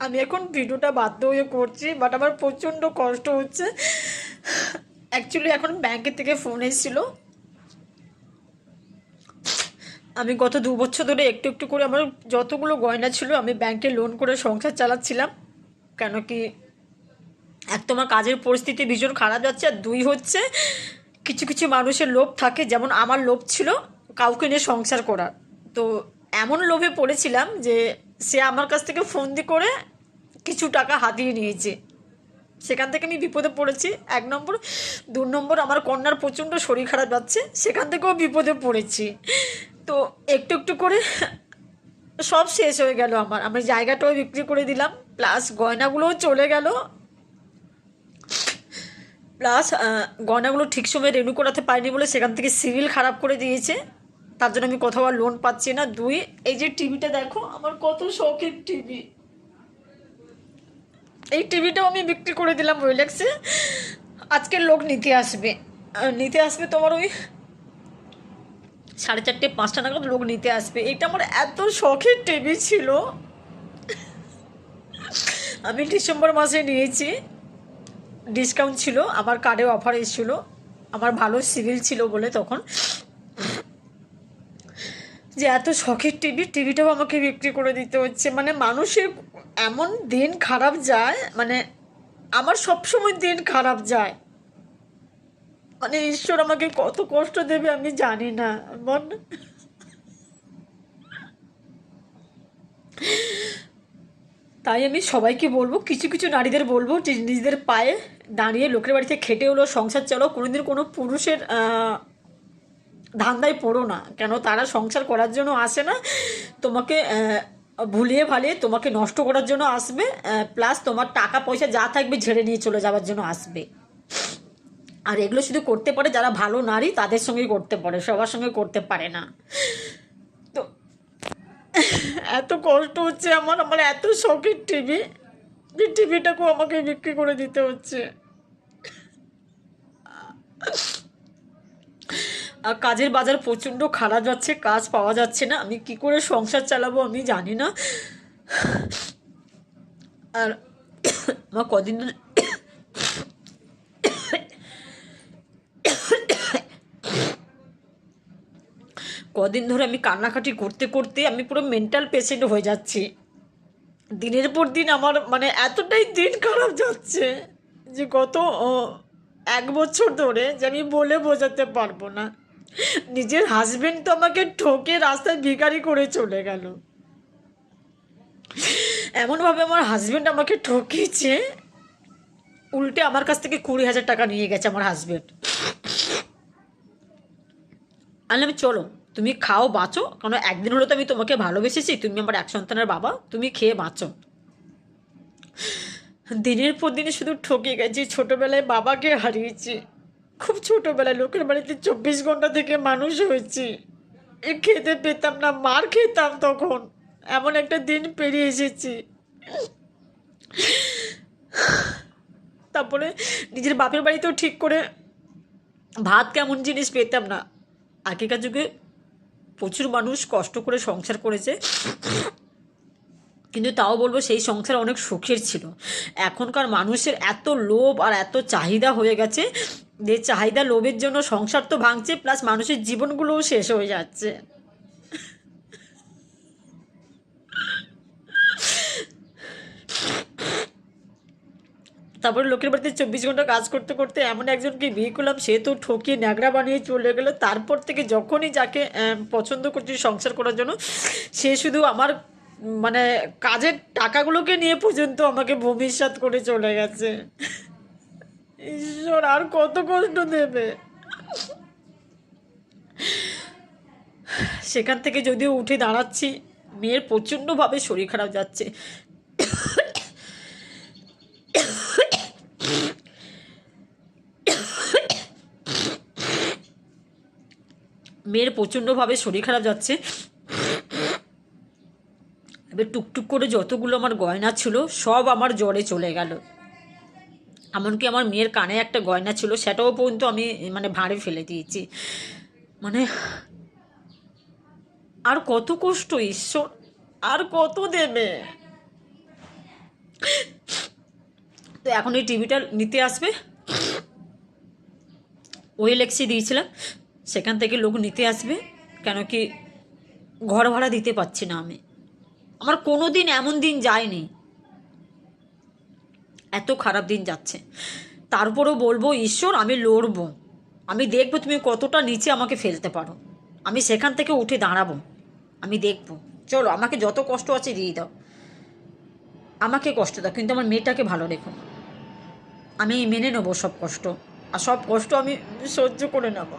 আমি এখন ভিডিওটা বাধ্য হয়ে করছি বাট আমার প্রচণ্ড কষ্ট হচ্ছে। অ্যাকচুয়ালি এখন ব্যাংকের থেকে ফোন এসেছিল। আমি গত দু বছর ধরে একটু একটু করে আমার যতগুলো গয়না ছিল, আমি ব্যাংকে লোন করে সংসার চালাচ্ছিলাম। কেন কি এক তো আমার কাজের পরিস্থিতি ভীষণ খারাপ যাচ্ছে, আর দুই হচ্ছে কিছু কিছু মানুষের লোভ থাকে, যেমন আমার লোভ ছিল কাউকে নিয়ে সংসার করার। তো এমন লোভে পড়েছিলাম যে সে আমার কাছ থেকে ফোন দিয়ে করে কিছু টাকা হাতিয়ে নিয়েছে। সেখান থেকে আমি বিপদে পড়েছি। এক নম্বর, দু নম্বর আমার কন্যার প্রচণ্ড শরীর খারাপ যাচ্ছে, সেখান থেকেও বিপদে পড়েছি। তো একটু একটু করে সব শেষ হয়ে গেল আমার। আমি জায়গাটাও বিক্রি করে দিলাম, প্লাস গয়নাগুলোও চলে গেল। প্লাস গয়নাগুলো ঠিক সময় রেনু করাতে পারিনি বলে সেখান থেকে সিভিল খারাপ করে দিয়েছে। তার জন্য আমি কোথাও আর লোন পাচ্ছি না। দুই, এই যে টিভিটা দেখো, আমার কত শখের টিভি এই টিভিটাও আমি বিক্রি করে দিলাম ওয়েলেক্সে আজকের লোক নিতে আসবে। নিতে আসবে তোমার ওই সাড়ে চারটে, পাঁচটা নাগাদ লোক নিতে আসবে। এটা আমার এত শখের টিভি ছিল। আমি ডিসেম্বর মাসে নিয়েছি। ডিসকাউন্ট ছিল, আমার কার্ডে অফার এসেছিল। আমার ভালো সিভিল ছিল বলে তখন। যে এত শখের টিভি, টিভিটাও আমাকে বিক্রি করে দিতে হচ্ছে। মানে মানুষের এমন দিন খারাপ যায় মানে আমার সবসময় দিন খারাপ যায়। মানে ঈশ্বর আমাকে কত কষ্ট দেবে আমি জানি না মন তাই আমি সবাইকে বলব, কিছু কিছু নারীদের বলব, যে নিজেদের পায়ে দাঁড়িয়ে লোকের বাড়িতে খেটে হলো, সংসার চালাও, কোনোদিন কোনো পুরুষের ধান্দায় পড়ো না। কেন? তারা সংসার করার জন্য আসে না। তোমাকে ভুলিয়ে ভালিয়ে তোমাকে নষ্ট করার জন্য আসবে। প্লাস তোমার টাকা পয়সা যা থাকবে ঝেড়ে নিয়ে চলে যাওয়ার জন্য আসবে। আর এগুলো শুধু করতে পারে যারা ভালো নারী, তাদের সঙ্গেই করতে পারে, সবার সঙ্গে করতে পারে না। তো এত কষ্ট হচ্ছে আমার আমার এত শখের টিভি যে টিভিটাকেও আমাকে বিক্রি করে দিতে হচ্ছে আর কাজের বাজার প্রচণ্ড খারাপ যাচ্ছে, কাজ পাওয়া যাচ্ছে না। আমি কি করে সংসার চালাবো আমি জানি না। আর আমার কদিন কদিন ধরে আমি কান্নাকাটি করতে করতে আমি পুরো মেন্টাল পেশেন্ট হয়ে যাচ্ছি। দিনের পর দিন আমার মানে এতটাই দিন খারাপ যাচ্ছে যে গত এক বছর ধরে যে আমি বলে বোঝাতে পারব না। নিজের হাজবেন্ড তো আমাকে ঠকে রাস্তায় ভিখারি করে চলে গেল। এমনভাবে আমার হাজবেন্ড আমাকে ঠকিয়েছে, উল্টে আমার কাছ থেকে কুড়ি হাজার টাকা নিয়ে গেছে আমার হাজবেন্ড আমি চলো, তুমি খাও, বাঁচো কারণ একদিন হলো তো আমি তোমাকে ভালোবেসেছি, তুমি আমার এক সন্তানের বাবা, তুমি খেয়ে বাঁচো। দিনের পর দিনে শুধু ঠকে গেছি, ছোটোবেলায় বাবাকে হারিয়েছি। খুব ছোটোবেলায় লোকের বাড়িতে চব্বিশ ঘণ্টা থেকে মানুষ হয়েছি। খেতে পেতাম না, মার খেতাম তখন। এমন একটা দিন পেরিয়ে এসেছি। তারপরে নিজের বাপের বাড়িতেও ঠিক করে ভাত কেমন জিনিস পেতাম না। আগেকার যুগে প্রচুর মানুষ কষ্ট করে সংসার করেছে। কিন্তু তাও বলব সেই সংসার অনেক সুখের ছিল। এখনকার মানুষের এত লোভ আর এত চাহিদা হয়ে গেছে যে চাহিদা লোভের জন্য সংসার তো ভাঙছে প্লাস মানুষের জীবনগুলোও শেষ হয়ে যাচ্ছে। তারপরে লোকের বাড়িতে চব্বিশ ঘণ্টা কাজ করতে করতে এমন একজনকে বিয়ে করলাম, সে তো ঠকিয়ে ন্যাকড়া বানিয়ে চলে গেলো। তারপর থেকে যখনই যাকে পছন্দ করছি সংসার করার জন্য, সে শুধু আমার মানে কাজের টাকাগুলোকে নিয়ে পর্যন্ত আমাকে ভবিষ্যৎ করে চলে গেছে। ঈশ্বর, আর কত কষ্ট দেবে? সেখান থেকে যদিও উঠে দাঁড়াচ্ছি, মেয়ের প্রচণ্ডভাবে শরীর খারাপ যাচ্ছে। মেয়ের প্রচণ্ডভাবে শরীর খারাপ যাচ্ছে। এবার টুকটুক করে যতগুলো আমার গয়না ছিল, সব আমার জ্বরে চলে গেল। এমনকি আমার মেয়ের কানে একটা গয়না ছিল, সেটাও পর্যন্ত আমি মানে ভাঁড়ে ফেলে দিয়েছি। মানে আর কত কষ্ট, ঈশ্বর, আর কত দেবে? তো এখন এই টিভিটা নিতে আসবে। ওই লেক্সি দিয়েছিলাম, সেখান থেকে লোক নিতে আসবে, কেন কি ঘর ভাড়া দিতে পারছি না আমি। আমার কোনো দিন এমন দিন যায়নি। এত খারাপ দিন যাচ্ছে। তারপরেও বলব, ঈশ্বর, আমি লড়বো। আমি দেখব তুমি কতটা নিচে আমাকে ফেলতে পারো। আমি সেখান থেকে উঠে দাঁড়াবো। আমি দেখব। চলো, আমাকে যত কষ্ট আছে দিয়ে দাও। আমাকে কষ্ট দাও, কিন্তু আমার মেয়েটাকে ভালো রেখো। আমি মেনে নেব সব কষ্ট। আর সব কষ্ট আমি সহ্য করে নেব।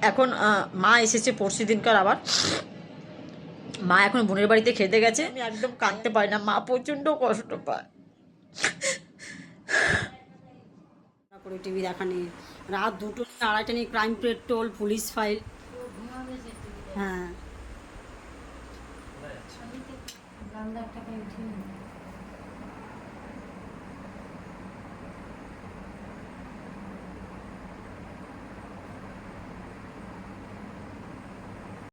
এখন মা এসেছে পরশু দিনকার আবার। মা এখন বোনের বাড়িতে খেতে গেছে। আমি একদম কাঁদতে পারি না। মা প্রচণ্ড কষ্ট পায়। করে টিভি দেখা নেই রাত দুটো আড়াইটা নেই ক্রাইম পেট্রোল পুলিশ ফাইল হ্যাঁ।